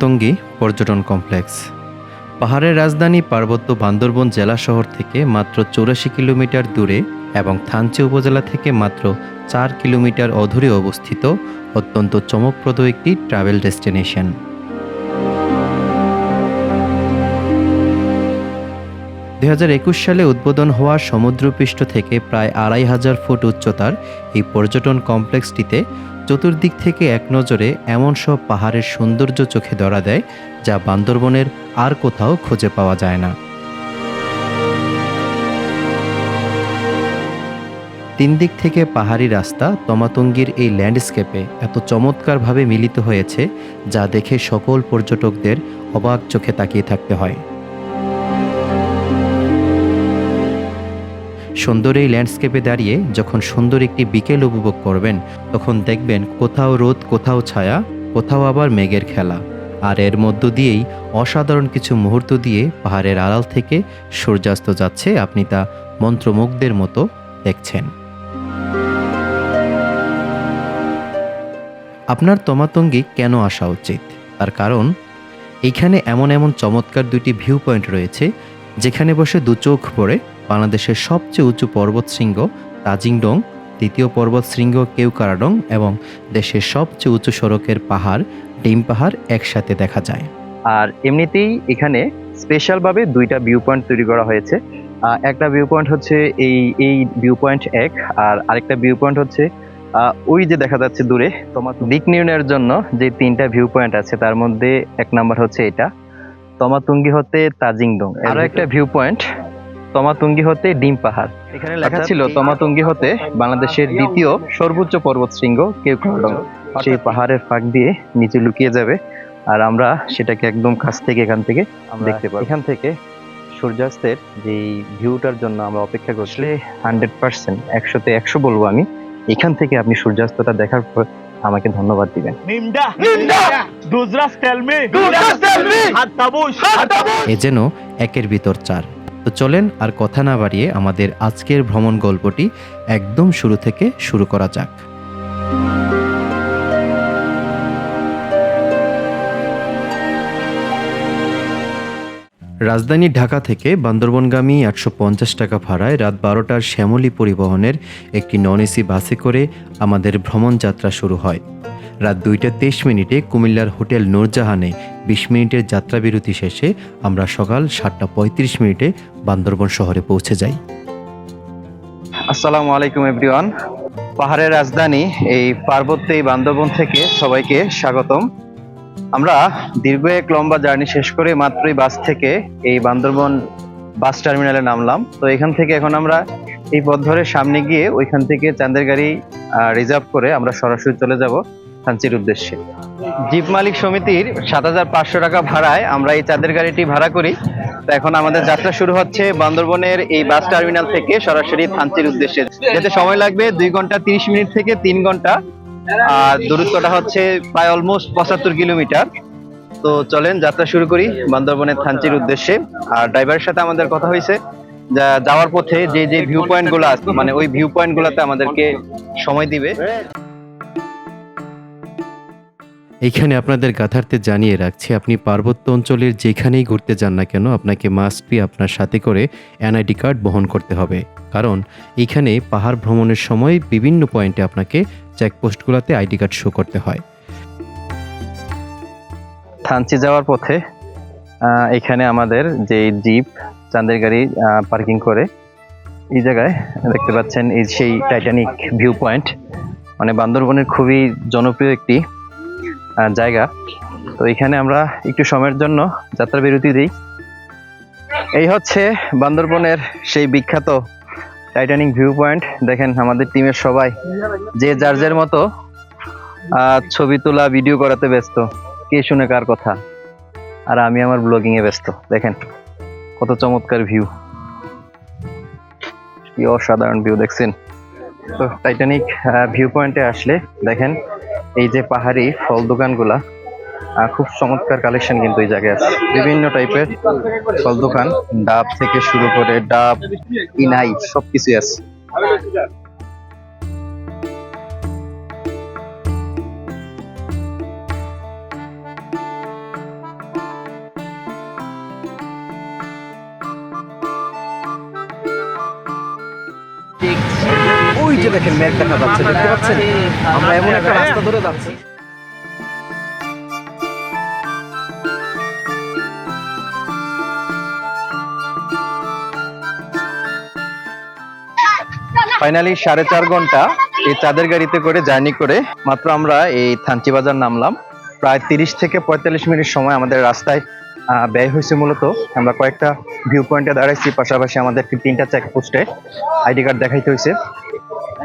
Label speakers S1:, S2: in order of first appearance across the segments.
S1: তমাতঙ্গী পর্যটন কমপ্লেক্স। পাহাড়ের রাজধানী পার্বত্য বান্দরবন জেলা শহর থেকে মাত্র চৌরাশি কিলোমিটার দূরে এবং থানচি উপজেলা থেকে মাত্র চার কিলোমিটার অদূরে অবস্থিত অত্যন্ত চমকপ্রদ একটি ট্রাভেল ডেস্টিনেশন। দু হাজার একুশ সালে উদ্বোধন হওয়া সমুদ্রপৃষ্ঠ থেকে প্রায় আড়াই হাজার ফুট উচ্চতার এই পর্যটন কমপ্লেক্সটিতে চতুর্দিক থেকে এক নজরে এমন সব পাহাড়ের সৌন্দর্য চোখে ধরা দেয়, যা বান্দরবনের আর কোথাও খুঁজে পাওয়া যায় না। তিন দিক থেকে পাহাড়ি রাস্তা তমাতঙ্গির এই ল্যান্ডস্কেপে এত চমৎকারভাবে মিলিত হয়েছে, যা দেখে সকল পর্যটকদের অবাক চোখে তাকিয়ে থাকতে হয়। সুন্দর এই ল্যান্ডস্কেপে দাঁড়িয়ে যখন সুন্দর একটি বিকেল উপভোগ করবেন, তখন দেখবেন কোথাও রোদ, কোথাও ছায়া, কোথাও আবার মেঘের খেলা। আর এর মধ্য দিয়েই অসাধারণ কিছু মুহূর্ত দিয়ে পাহাড়ের আড়াল থেকে সূর্যাস্ত যাচ্ছে আপনি তা মন্ত্রমুগ্ধের মতো দেখছেন। আপনার তমাতঙ্গি কেন আসা উচিত? তার কারণ এইখানে এমন এমন চমৎকার দুইটি ভিউ পয়েন্ট রয়েছে, যেখানে বসে দু চোখ পড়ে বাংলাদেশের সবচেয়ে উঁচু পর্বত শৃঙ্গ তাজিংডং দ্বিতীয় পর্বত শৃঙ্গ কেউকারাডং এবং দেশের সবচেয়ে উঁচু সড়কের পাহাড় ডিম পাহাড় একসাথে দেখা যায়।
S2: আর এমনিতেই এখানে স্পেশালভাবে দুইটা ভিউ পয়েন্ট তৈরি করা হয়েছে। আহ, একটা ভিউ পয়েন্ট হচ্ছে এই এই ভিউ পয়েন্ট এক আর আরেকটা ভিউ পয়েন্ট হচ্ছে আহ, ওই যে দেখা যাচ্ছে দূরে তোমার দিক নির্ণয়ের জন্য যে তিনটা ভিউ পয়েন্ট আছে তার মধ্যে এক নাম্বার হচ্ছে এটা তমাতুঙ্গি হতে তাজিংডং। আরও একটা ভিউ পয়েন্ট তমাতুঙ্গি হতে ডিম পাহাড়। এখানে লেখা ছিল তমাতুঙ্গি হতে বাংলাদেশের দ্বিতীয় সর্বোচ্চ পর্বত শৃঙ্গ কেউকাডং সেই পাহাড়ের ফাঁক দিয়ে নিচে লুকিয়ে যাবে আর আমরা সেটাকে একদম কাছ থেকে এখান থেকে দেখতে পাবো। এখান থেকে সূর্যাস্তের যে ভিউটার জন্য আমরা অপেক্ষা করছি হান্ড্রেড পার্সেন্ট একশোতে একশো বলব আমি এখান থেকে আপনি সূর্যাস্তটা দেখার পর আমাকে ধন্যবাদ দিবেন!
S1: এ যেন একের ভিতর চার। তো চলেন আর কথা না বাড়িয়ে আমাদের আজকের ভ্রমণ গল্পটি একদম শুরু থেকে শুরু করা যাক। রাজধানী ঢাকা থেকে বান্দরবনগামী একশো পঞ্চাশ টাকা ভাড়ায় রাত বারোটার শ্যামলী পরিবহনের একটি নন এসি বাসে করে আমাদের ভ্রমণ যাত্রা শুরু হয়। রাত দুইটা তেইশ মিনিটে কুমিল্লার হোটেল নূরজাহানে বিশ মিনিটের যাত্রা বিরতি শেষে আমরা সকাল সাতটা পঁয়ত্রিশ মিনিটে বান্দরবন শহরে পৌঁছে যাই।
S2: আসসালামু আলাইকুম, এভরিওয়ান। পাহাড়ের রাজধানী, এই পার্বত্য এই বান্দরবন থেকে সবাইকে স্বাগতম। আমরা দীর্ঘ এক লম্বা জার্নি শেষ করে মাত্রই বাস থেকে এই বান্দরবন বাস টার্মিনালে নামলাম। তো এখান থেকে এখন আমরা এই পথ ধরে সামনে গিয়ে ওইখান থেকে চান্দের গাড়ি রিজার্ভ করে আমরা সরাসরি চলে যাব। থানচির উদ্দেশ্যে। জিপ মালিক সমিতির সাত হাজার পাঁচশো টাকা ভাড়ায় আমরা এই চাঁদের গাড়িটি ভাড়া করি। তো এখন আমাদের যাত্রা শুরু হচ্ছে বান্দরবনের এই বাস টার্মিনাল থেকে সরাসরি থানচির উদ্দেশ্যে। যেতে সময় লাগবে দুই ঘণ্টা তিরিশ মিনিট থেকে তিন ঘণ্টা। আর দূরত্বটা হচ্ছে প্রায় অলমোস্ট পঁচাত্তর কিলোমিটার। তো চলেন যাত্রা শুরু করি বান্দরবনের থানচির উদ্দেশ্যে। আর ড্রাইভারের সাথে আমাদের কথা হয়েছে যাওয়ার পথে যে যে ভিউ পয়েন্টগুলো আছে মানে ওই ভিউ পয়েন্ট গুলাতে আমাদেরকে সময় দিবে।
S1: এইখানে আপনাদের গাথার্থে জানিয়ে রাখছি, আপনি পার্বত্য অঞ্চলের যেখানেই ঘুরতে যান না কেন, আপনাকে মাস্ট বি আপনার সাথে করে এনআইডি কার্ড বহন করতে হবে। কারণ এখানে পাহাড় ভ্রমণের সময় বিভিন্ন পয়েন্টে আপনাকে চেকপোস্টগুলোতে আইডি কার্ড শো করতে হয়।
S2: থানচি যাওয়ার পথে এখানে আমাদের যে জিপ চাঁদের গাড়ি পার্কিং করে, এই জায়গায় দেখতে পাচ্ছেন এই সেই টাইটানিক ভিউ পয়েন্ট মানে বান্দরবনের খুবই জনপ্রিয় একটি জায়গা। তো এখানে আমরা একটু সময়ের জন্য যাত্রা বিরতি দিই। এই হচ্ছে বান্দরবনের সেই বিখ্যাত টাইটানিক ভিউ পয়েন্ট দেখেন আমাদের টিমের সবাই যে যার মতো ছবি তোলা ভিডিও করাতে ব্যস্ত। কে শুনে কার কথা? আর আমি আমার ব্লগিং এ ব্যস্ত। দেখেন কত চমৎকার ভিউ কি অসাধারণ ভিউ দেখছেন। তো টাইটানিক ভিউ পয়েন্টে আসলে দেখেন এই যে পাহাড়ি ফল দোকানগুলা খুব চমৎকার কালেকশন কিন্তু এই জায়গায় আছে। বিভিন্ন টাইপের ফল দোকান, ডাব থেকে শুরু করে ডাব, ইনাই, সবকিছুই আছে। যে দেখেন মেঘ দেখা যাচ্ছে, দেখতে পাচ্ছেন? আমরা এমন একটা রাস্তা ধরে যাচ্ছি। ফাইনালি সাড়ে চার ঘণ্টা এই চাঁদের গাড়িতে করে জার্নি করে, মাত্র আমরা এই থানচি বাজার নামলাম। প্রায় তিরিশ থেকে পঁয়তাল্লিশ মিনিট সময় আমাদের রাস্তায় ব্যয় হয়েছে মূলত। আমরা কয়েকটা ভিউ পয়েন্টে দাঁড়াইছি, পাশাপাশি আমাদের তিনটা চেকপোস্টে আইডি কার্ড দেখাইতে হয়েছে।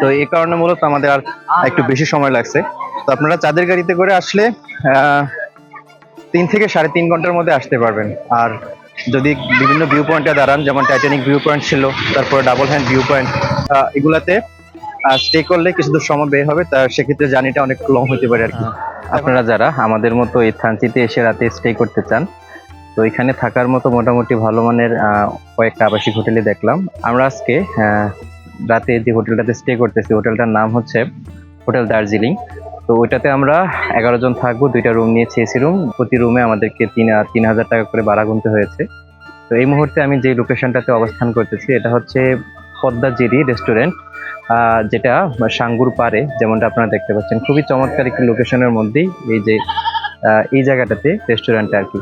S2: তো এই কারণে মূলত আমাদের আর একটু বেশি সময় লাগছে। তো আপনারা চাঁদের গাড়িতে করে আসলে তিন থেকে সাড়ে তিন ঘণ্টার মধ্যে আসতে পারবেন। আর যদি বিভিন্ন ভিউ পয়েন্টে দাঁড়ান যেমন টাইটানিক ভিউ পয়েন্ট ছিল তারপরে ডাবল হ্যান্ড ভিউ পয়েন্ট এগুলাতে স্টে করলে কিছু দূর সময় ব্যয় হবে তার সেক্ষেত্রে জার্নিটা অনেক লং হতে পারে আর কি। আপনারা যারা আমাদের মতো এই থানচিতে এসে রাতে স্টে করতে চান তো এখানে থাকার মতো মোটামুটি ভালো মানের কয়েকটা আবাসিক হোটেলে দেখলাম। আমরা আজকে রাতে যে হোটেলটাতে স্টে করতেছি, হোটেলটার নাম হচ্ছে হোটেল দার্জিলিং। তো ওইটাতে আমরা এগারো জন থাকব, দুইটা রুম নিয়েছি এসি রুম প্রতি রুমে আমাদেরকে তিন তিন হাজার টাকা করে ভাড়া গুনতে হয়েছে। তো এই মুহূর্তে আমি যে লোকেশনটাতে অবস্থান করতেছি, এটা হচ্ছে পদ্মাজিরি রেস্টুরেন্ট যেটা সাঙ্গুর পারে যেমনটা আপনারা দেখতে পাচ্ছেন। খুবই চমৎকার একটি লোকেশনের মধ্যেই এই যে এই জায়গাটাতে রেস্টুরেন্টটা আর কি।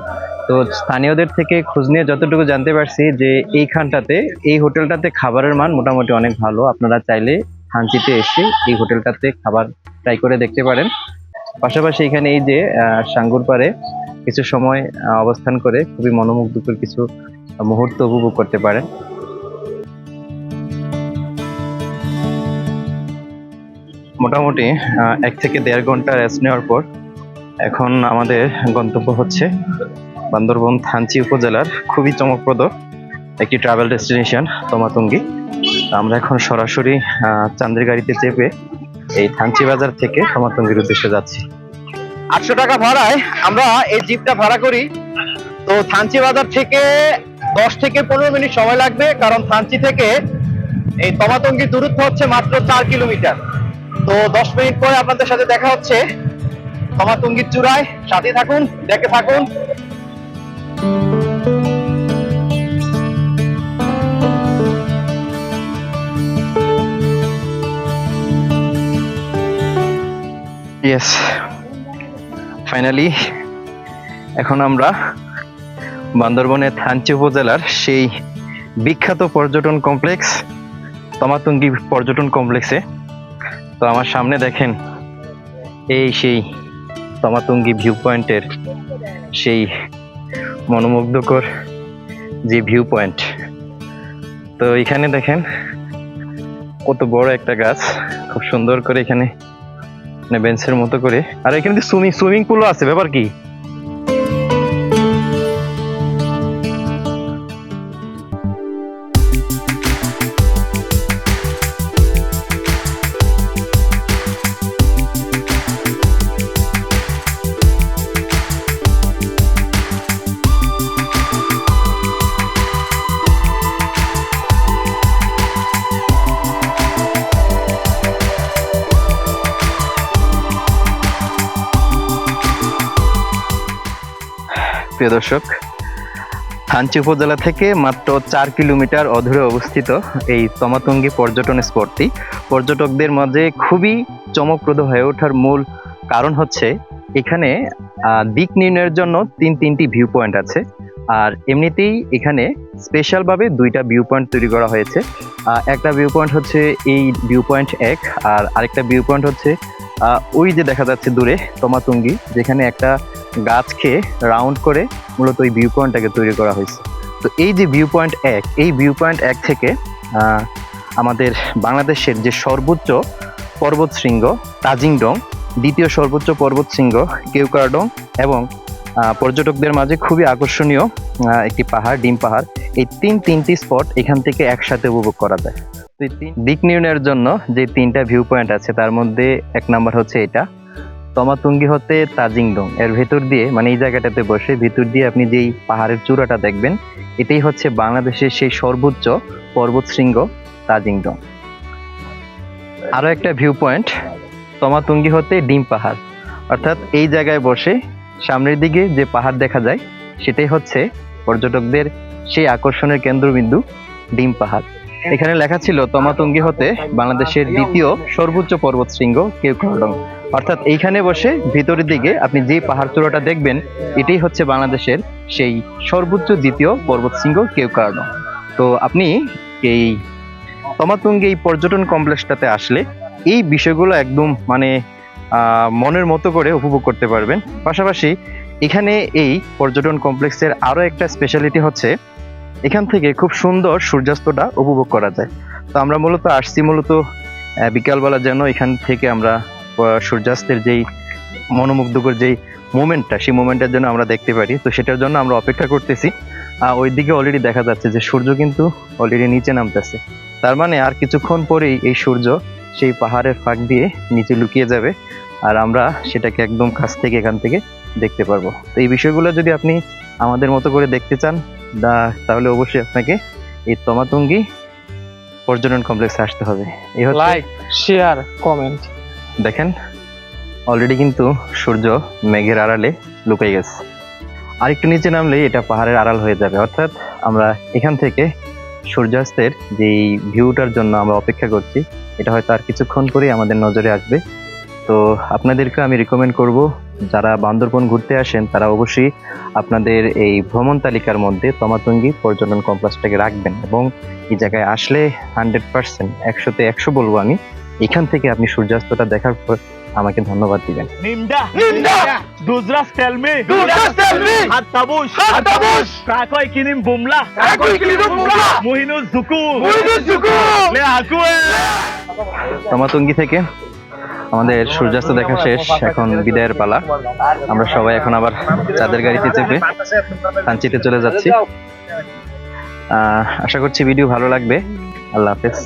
S2: তো স্থানীয়দের থেকে খোঁজ নিয়ে যতটুকু জানতে পারছি যে এইখানটাতে, এই হোটেলটাতে খাবারের মান মোটামুটি অনেক ভালো। আপনারা চাইলে হাঞ্চিতে এসে এই হোটেলটাতে খাবার ট্রাই করে দেখতে পারেন। পাশাপাশি এখানে এই যে সাঙ্গুর পারে কিছু সময় অবস্থান করে খুবই মনোমুগ্ধকর কিছু মুহূর্ত উপভোগ করতে পারেন। মোটামুটি এক থেকে দেড় ঘণ্টা রেস্ট নেওয়ার পর এখন আমাদের গন্তব্য হচ্ছে বান্দরবন থানচি উপজেলার খুবই চমকপ্রদ একটি ট্রাভেল ডেস্টিনেশন তমাতঙ্গি। আমরা এখন সরাসরি চান্দের গাড়িতে চেপে এই থানচি বাজার থেকে তমাতঙ্গির উদ্দেশ্যে যাচ্ছি। আটশো টাকা ভাড়ায় আমরা এই জিপটা ভাড়া করি। তো থানচি বাজার থেকে দশ থেকে পনেরো মিনিট সময় লাগবে, কারণ থানচি থেকে এই তমাতঙ্গির দূরত্ব হচ্ছে মাত্র চার কিলোমিটার। তো দশ মিনিট পরে আপনাদের সাথে দেখা হচ্ছে। তমাতঙ্গির চূড়ায় সাথে থাকুন দেখে থাকুন। ইয়েস ফাইনালি এখন আমরা বান্দরবনের থানচি উপজেলার সেই বিখ্যাত পর্যটন কমপ্লেক্স তমাতঙ্গি পর্যটন কমপ্লেক্সে তো আমার সামনে দেখেন, এই সেই তমাতঙ্গি ভিউ পয়েন্টের সেই মনোমুগ্ধকর যে ভিউ পয়েন্ট তো এখানে দেখেন কত বড় একটা গাছ, খুব সুন্দর করে এখানে মানে বেঞ্চের মতো করে। আর এখানে সুইমিং সুইমিং পুলও আছে, ব্যাপার কি? প্রিয় দর্শক থানচি উপজেলা থেকে মাত্র চার কিলোমিটার অদূরে অবস্থিত এই তমাতঙ্গি পর্যটন স্পটটি। পর্যটকদের মাঝে খুবই চমকপ্রদ হয়ে ওঠার মূল কারণ হচ্ছে, এখানে দিক নির্ণয়ের জন্য তিন, তিনটি ভিউ পয়েন্ট আছে। আর এমনিতেই এখানে স্পেশালভাবে দুইটা ভিউ পয়েন্ট তৈরি করা হয়েছে। একটা ভিউ পয়েন্ট হচ্ছে এই ভিউ পয়েন্ট এক, আর আরেকটা ভিউ পয়েন্ট হচ্ছে ওই যে দেখা যাচ্ছে দূরে তমাতুঙ্গি, যেখানে একটা গাছ খেয়ে রাউন্ড করে মূলত ওই ভিউ পয়েন্টটাকে তৈরি করা হয়েছে। তো এই যে ভিউ পয়েন্ট এক, এই ভিউ পয়েন্ট এক থেকে আমাদের বাংলাদেশের যে সর্বোচ্চ পর্বত শৃঙ্গ, তাজিংডং, দ্বিতীয় সর্বোচ্চ পর্বত শৃঙ্গ, কেউকারডং এবং পর্যটকদের মাঝে খুবই আকর্ষণীয় একটি পাহাড়, ডিম পাহাড়, এই তিন তিনটি স্পট এখান থেকে একসাথে উপভোগ করা যায়। তো এই তিন- দিক নির্ণয়ের জন্য যে তিনটা ভিউ পয়েন্ট আছে, তার মধ্যে এক নাম্বার হচ্ছে এটা। তমাতুঙ্গি হতে তাজিংডং এর ভেতর দিয়ে মানে এই জায়গাটাতে বসে, ভিতর দিয়ে আপনি যেই পাহাড়ের চূড়াটা দেখবেন, এটাই হচ্ছে বাংলাদেশের সেই সর্বোচ্চ পর্বত শৃঙ্গ তাজিংডং আরও একটা ভিউ পয়েন্ট তমাতুঙ্গি হতে ডিম পাহাড়। অর্থাৎ এই জায়গায় বসে, সামনের দিকে যে পাহাড় দেখা যায়, সেটাই হচ্ছে পর্যটকদের সেই আকর্ষণের কেন্দ্রবিন্দু ডিম পাহাড়। এখানে লেখা ছিল, তমাতুঙ্গি হতে বাংলাদেশের দ্বিতীয় সর্বোচ্চ পর্বত শৃঙ্গ কেউকারডং অর্থাৎ এইখানে বসে ভিতরের দিকে আপনি যে পাহাড় চূড়াটা দেখবেন, এটাই হচ্ছে বাংলাদেশের সেই সর্বোচ্চ দ্বিতীয় পর্বত শৃঙ্গ কেউকারডং তো আপনি এই তমাতুঙ্গি এই পর্যটন কমপ্লেক্সটাতে আসলে এই বিষয়গুলো একদম মানে মনের মতো করে উপভোগ করতে পারবেন। পাশাপাশি এখানে এই পর্যটন কমপ্লেক্সের আরও একটা স্পেশালিটি হচ্ছে, এখান থেকে খুব সুন্দর সূর্যাস্তটা উপভোগ করা যায়। তো আমরা মূলত আসছি মূলত বিকালবেলা যেন এখান থেকে আমরা সূর্যাস্তের যেই মনোমুগ্ধকর যেই মোমেন্টটা সেই মোমেন্টের জন্য আমরা দেখতে পারি। তো সেটার জন্য আমরা অপেক্ষা করতেছি। আহ, ওইদিকে অলরেডি দেখা যাচ্ছে যে সূর্য কিন্তু অলরেডি নিচে নামতেছে। তার মানে আর কিছুক্ষণ পরেই এই সূর্য সেই পাহাড়ের ফাঁক দিয়ে নিচে লুকিয়ে যাবে আর আমরা সেটাকে একদম কাছ থেকে এখান থেকে দেখতে পারব। তো এই বিষয়গুলো যদি আপনি আমাদের মতো করে দেখতে চান তাহলে অবশ্যই আপনাকে এই তমাতুঙ্গি পর্যটন কমপ্লেক্সে আসতে হবে। এই
S3: লাইক শেয়ার কমেন্ট
S2: দেখেন অলরেডি কিন্তু সূর্য মেঘের আড়ালে লুকিয়ে গেছে। আর একটু নিচে নামলেই এটা পাহাড়ের আড়াল হয়ে যাবে। অর্থাৎ আমরা এখান থেকে সূর্যাস্তের যেই ভিউটার জন্য আমরা অপেক্ষা করছি, এটা হয়তো আর কিছুক্ষণ পরেই আমাদের নজরে আসবে। তো আপনাদেরকে আমি রিকমেন্ড করব, যারা বান্দরবন ঘুরতে আসেন, তারা অবশ্যই আপনাদের এই ভ্রমণ তালিকার মধ্যে তমাতঙ্গি পর্যটন কমপ্লেক্সটাকে রাখবেন এবং এই জায়গায় আসলে হান্ড্রেড পার্সেন্ট একশোতে একশো বলব আমি এখান থেকে আপনি সূর্যাস্তটা দেখার পর আমাকে ধন্যবাদ দিবেন।
S3: নিমডা নিমডা দুজরা স্টেলমি দুজরা স্টেলমি হাত তাবুশ হাত তাবুশ কাকয় কিনিম বুমলা? কাকয় কিনিম বুমলা! মুহিনু জুকু! মুহিনু জুকু! লে আকুয়ে!
S2: তমাতঙ্গি থেকে আমাদের সূর্যাস্ত দেখা শেষ এখন বিদায়ের পালা। আমরা সবাই এখন আবার চাঁদের গাড়িতে চেপে কাঞ্চিতে চলে যাচ্ছি। আহ, আশা করছি ভিডিও ভালো লাগবে। আল্লাহ হাফেজ।